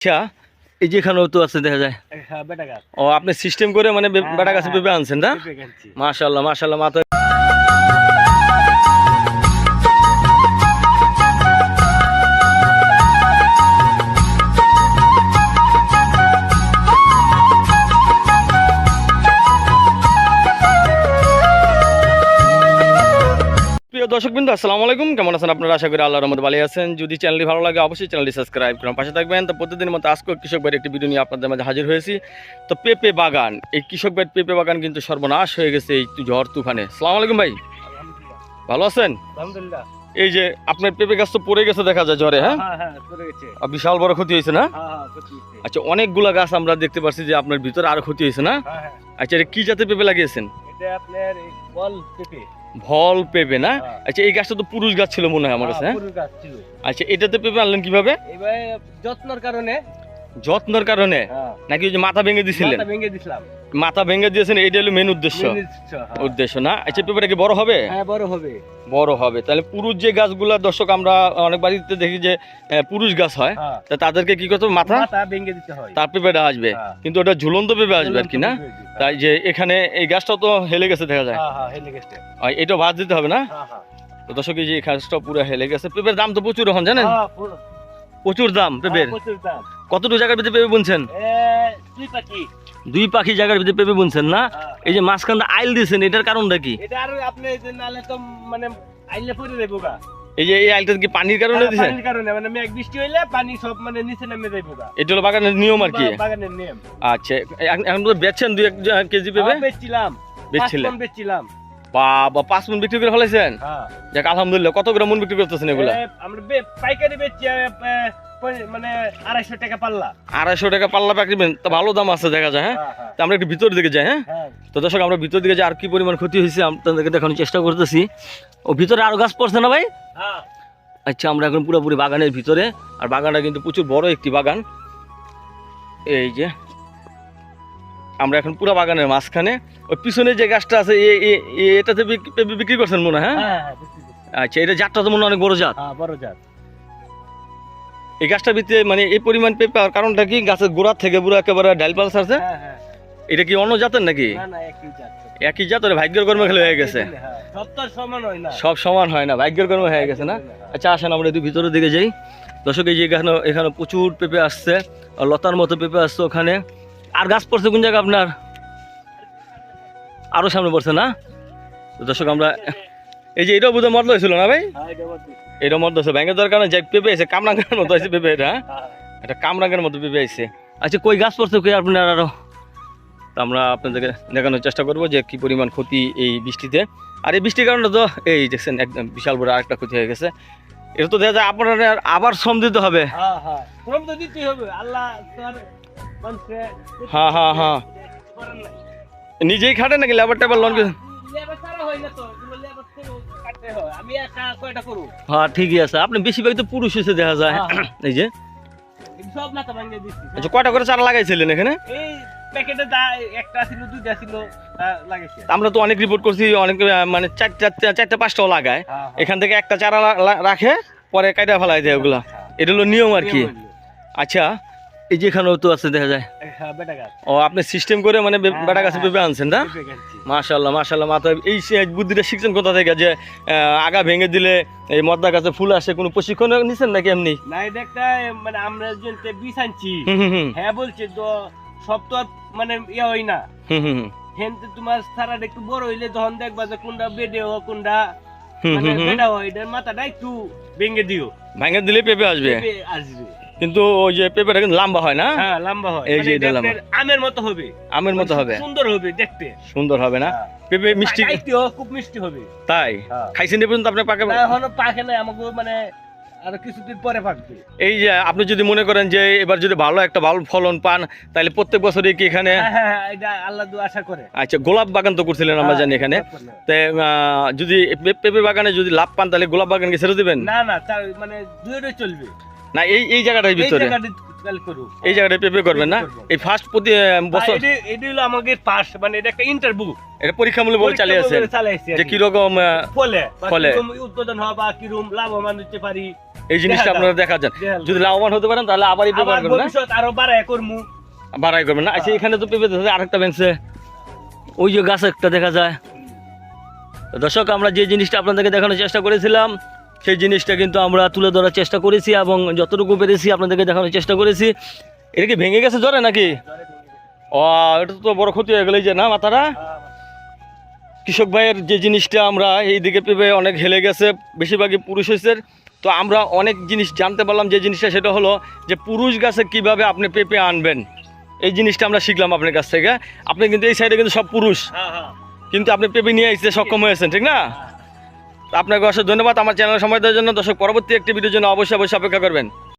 আচ্ছা এই যে এখানেও তো আছে দেখা যায়। হ্যাঁ ও আপনি সিস্টেম করে মানে হ্যাঁ, বেটা গাছে হ্যাঁ, পেঁপে আনছেন না? মাসাল্লাহ মাসাল্লাহ মাশাল্লাহ মাশাল্লাহ মাথা প্রিয় দর্শক বিন্দু আসসালামু আলাইকুম। কেমন আছেন আপনারা? আশা করি আল্লাহর রহমত ভালো আছেন। যদি চ্যানেলটি ভালো লাগে অবশ্যই চ্যানেলটি সাবস্ক্রাইব করুন পাশে থাকবেন। তো প্রতিদিনের মতো আজকে কৃষক ভাইয়ের একটি ভিডিও নিয়ে আপনাদের মাঝে হাজির হয়েছি। তো পেঁপে বাগান এই কৃষক ভাইয়ের পেঁপে বাগান কিন্তু সর্বনাশ হয়ে গেছে এই ঝড় তুফানে। সালাম আলাইকুম ভাই। ভালো আছেন? এই যে আপনার পেঁপে গাছ তো পড়ে গেছে দেখা যায় ঝড়ে হ্যাঁ? হ্যাঁ, হ্যাঁ, বিশাল বড় ক্ষতি হয়েছে না? হ্যাঁ। আচ্ছা অনেকগুলা গাছ আমরা দেখতে পাচ্ছি যে আপনার ভিতরে আরও ক্ষতি হয়েছে না। আচ্ছা এটা কি জাতের পেঁপে লাগিয়েছেন? এটা আপনার। ভল পেঁপে না হ্যাঁ। আচ্ছা এই গাছটা তো পুরুষ গাছ ছিল মনে হয় আমার কাছে হ্যাঁ, হ্যাঁ? গাছ ছিল। আচ্ছা এটাতে পেঁপে আনলেন কীভাবে যত্নর কারণে যত্নের কারণে হ্যাঁ, নাকি ওই যে মাথা ভেঙে দিছিলেন? মাথা ভেঙে দিছিলাম। মাথা ভেঙে দিয়েছেন এইটা হলো মেন উদ্দেশ্য। হ্যাঁ। উদ্দেশ্য না? আচ্ছা পেঁপেটা কি বড় হবে? হ্যাঁ, বড় হবে। বড় হবে। তাহলে পুরুষ যে গাছগুলা দর্শক আমরা অনেক বাড়িতে দেখি যে পুরুষ গাছ হয়। তা তাদেরকে কি করতে? মাথা? ভেঙে দিতে হয়। তার পেঁপেটা আসবে। কিন্তু ওটা ঝুলন্ত পেঁপে আসবে আর কি না? তাই যে এখানে এই গাছটা তো হেলে গেছে দেখা যায়। হেলে গেছে। এটা ভাত দিতে হবে না? দর্শক এই যে গাছটা পুরো হেলে গেছে। পেঁপের দাম তো প্রচুর এখন জানেন? প্রচুর দাম পেঁপের প্রচুর দাম। কতটুকু জায়গার ভিতরে পেঁপে বুনছেন? দুই পাখি। দুই পাখি জায়গার ভিতরে পেঁপে বুনছেন না? হ্যাঁ। এই যে মাঝখানটা আইল দিয়েছেন এটার কারণটা কি? এটা আর আপনি যে নালে তো আইলে পড়ে যাইবো গা। এই যে এই আইলটা কি পানির কারণে দিয়েছেন? পানির কারণে মানে মেঘ বৃষ্টি হইলে পানি সব মানে নিচে নেমে যাইবো এটা হলো বাগানের নিয়ম আর কি? বাগানের নিয়ম। আচ্ছা এখন- তো বেচছেন দুই এক কেজি পেঁপে? হ্যাঁ, বেচছিলাম। মণ বেচছিলাম। বাবা পাঁচ মন বিক্রি করে হ্যাঁ। আলহামদুলিল্লাহ কত গ্রাম মন বিক্রি করতেছেন এগুলা? আমরা পাইকারি বেচছি মানে আড়াইশো টাকা পাল্লা। আড়াইশো টাকা পাল্লা পাকড়িবেন তা ভালো দাম আছে দেখা যায় হ্যাঁ? হ্যাঁ, হ্যাঁ, তা আমরা একটু ভিতর দিকে যাই হ্যাঁ? হ্যাঁ। তো দর্শক আমরা ভিতর দিকে যাই আর কি পরিমাণ ক্ষতি হয়েছে আপনাদেরকে দেখানোর চেষ্টা করতেছি। ও ভিতরে আরও গাছ পড়ছে না ভাই? আচ্ছা আমরা এখন পুরোপুরি বাগানের ভিতরে আর বাগানটা কিন্তু প্রচুর বড় একটি বাগান। এই যে আমরা এখন পুরো বাগানের মাঝখানে ওই পিছনে যে গাছটা আছে এটাতে বিক্রি করছেন মনে হয়। আচ্ছা এটা জাতটা তো মনে হয় অনেক বড় জাত। বড় জাত। এই গাছটার ভিতরে মানে এই পরিমাণ পেঁপে আর কারণটা কি গাছের গোড়ার থেকে পুরো একেবারে ডাইল পালস আছে হ্যাঁ, হ্যাঁ। এটা কি অন্য জাতের নাকি একই জাত। ওরে ভাগ্যের কর্মে খেলে হয়ে গেছে হ্যাঁ, সব সমান হয় না। হয় ভাগ্যের কর্মে হয়ে গেছে না। আচ্ছা আসেন আমরা একটু ভিতরের দিকে যাই দর্শক এই যে এখানে এখানে প্রচুর পেঁপে আসছে আর লতার মতো পেঁপে আসছে ওখানে আর গাছ পড়ছে কোন জায়গা আপনার আরও সামনে পড়ছে না দর্শক আমরা এই যে এটাও বোধহয় মর্দ হয়েছিল না ভাই? হ্যাঁ, এটা। এটা হয়েছে ব্যাংকের দরকার যে পেঁপে আছে কামরাঙ্গের মতো আছে পেঁপে এটা হ্যাঁ? হ্যাঁ, এটা কামরাঙ্গের মতো পেঁপে আছে আচ্ছা কই গাছ পড়ছে কই আপনার আরও? তো আমরা আপনাদেরকে দেখানোর চেষ্টা করব যে কি পরিমাণ ক্ষতি এই বৃষ্টিতে। আর এই বৃষ্টির কারণে তো এই দেখছেন একদম বিশাল বড় আরেকটা ক্ষতি হয়ে গেছে। এটা তো দেখা যায় আপনার আবার শ্রম দিতে হবে। হ্যাঁ, হ্যাঁ। হ্যাঁ। নিজেই খাটে নাকি লেবার টেবার লোন হয়। আমি একা কয়টা করব? হ্যাঁ ঠিকই আছে। আপনি বেশিরভাগ তো পুরুষ এসে দেখা যায়। হ্যাঁ, এই যে। এই সব মাথা ভাঙিয়ে দিচ্ছি। আচ্ছা কয়টা করে চারা লাগাইছিলেন এখানে? এই প্যাকেটে দা- একটা ছিল, দুইটা ছিল, আমরা তো অনেক রিপোর্ট করছি অনেক মানে চারটা পাঁচটাও লাগায়। হ্যাঁ, এখান থেকে একটা চারা রাখে পরে কাটা ফেলাই দেয় ওগুলা। হ্যাঁ। এটা হলো নিয়ম আর কি। আচ্ছা এই যে তো আছে দেখা যায়। হ্যাঁ, ও আপনি সিস্টেম করে মানে হ্যাঁ, বেটা গাছে হ্যাঁ। পেঁপে আনছেন না? মাশাল্লাহ মাশাল্লাহ মাথা এই বুদ্ধিটা শিখছেন কোথা থেকে? যে আগা ভেঙে দিলে এই মদ্দা গাছে ফুল আসে কোনো প্রশিক্ষণ নিছেন নাকি এমনি? না, এটা একটা, মানে আমরা যে আনছি, হ্যাঁ বলছে তো সব তো মানে ইয়ে হয় না। হেনতে তোমার সারাটা একটু বড় হইলে যখন দেখবা যে কোনটা বেডে হয় কোনটা মানে হুম হুম। বেডা হয় এটার মাথাটা একটু ভেঙে দিও। ভেঙে দিলে পেঁপে আসবে। পেঁপে আসবে। কিন্তু ওই যে পেঁপেটা কিন্তু লম্বা হয় না? হ্যাঁ লম্বা হয়। এই মানে যে এটা এটা লম্বা। আমের মতো হবে। আমের মতো হবে। সুন্দর হবে দেখতে। সুন্দর হবে না? হ্যাঁ। পেঁপে মিষ্টি খাইতেও খুব মিষ্টি হবে। তাই? খাইছেন পর্যন্ত আপনি পাকে না, এখনও পাকে না আমাকে মানে আরও কিছুদিন পরে পাকবে। এই যে আপনি যদি মনে করেন যে এবার যদি ভালো একটা ভালো ফলন পান তাহলে প্রত্যেক বছরই কি এখানে হ্যাঁ হ্যাঁ হ্যাঁ, এটা আল্লাহ দু আশা করে। আচ্ছা গোলাপ বাগান তো করছিলেন আমরা জানি এখানে। তে, যদি পেঁপে বাগানে যদি লাভ পান তাহলে গোলাপ বাগানকে ছেড়ে দিবেন? না না মানে দুইটাই চলবে। না এই এই জায়গাটার ভিতরে। এই জায়গাটায় পেঁপে করবেন না? এই ফার্স্ট প্রতি বছর এটা হলো আমাদের পাস মানে এটা একটা ইন্টারভিউ এটা পরীক্ষামূলক বলে চালিয়ে চালাইছে যে কীরকম ফলে ফলে। উৎপাদন হওয়া বা কীরকম লাভবান হতে পারি এই জিনিসটা আপনারা দেখা যান। যদি লাভবান হতে পারেন তাহলে আবার এই ব্যবহার করবেন না ভবিষ্যৎ আরও বাড়ায় করমু বাড়াই করবেন না? আচ্ছা এখানে তো পেঁপে ধরে আরেকটা বেঞ্চে ওই যে গাছ একটা দেখা যায়। দর্শক আমরা যে জিনিসটা আপনাদেরকে দেখানোর চেষ্টা করেছিলাম সেই জিনিসটা কিন্তু আমরা তুলে ধরার চেষ্টা করেছি এবং যতটুকু পেরেছি আপনাদেরকে দেখানোর চেষ্টা করেছি। এটা কি ভেঙে গেছে জ্বরে নাকি? ও এটা তো বড় ক্ষতি হয়ে গেলেই যে না মাথাটা? কৃষক ভাইয়ের যে জিনিসটা আমরা এই দিকে পেঁপে অনেক হেলে গেছে বেশিরভাগই পুরুষ হয়েছে তো আমরা অনেক জিনিস জানতে পারলাম যে জিনিসটা সেটা হলো যে পুরুষ গাছে কীভাবে আপনি পেঁপে আনবেন। এই জিনিসটা আমরা শিখলাম আপনার কাছ থেকে। আপনি কিন্তু এই সাইডে কিন্তু সব পুরুষ। হ্যাঁ হ্যাঁ। কিন্তু আপনি পেঁপে নিয়ে আসতে সক্ষম হয়েছেন ঠিক না? আপনাকে অসংখ্য ধন্যবাদ। আমার চ্যানেল সময় দেওয়ার জন্য দর্শক, পরবর্তী একটি ভিডিওর জন্য অবশ্যই অবশ্যই অপেক্ষা করবেন।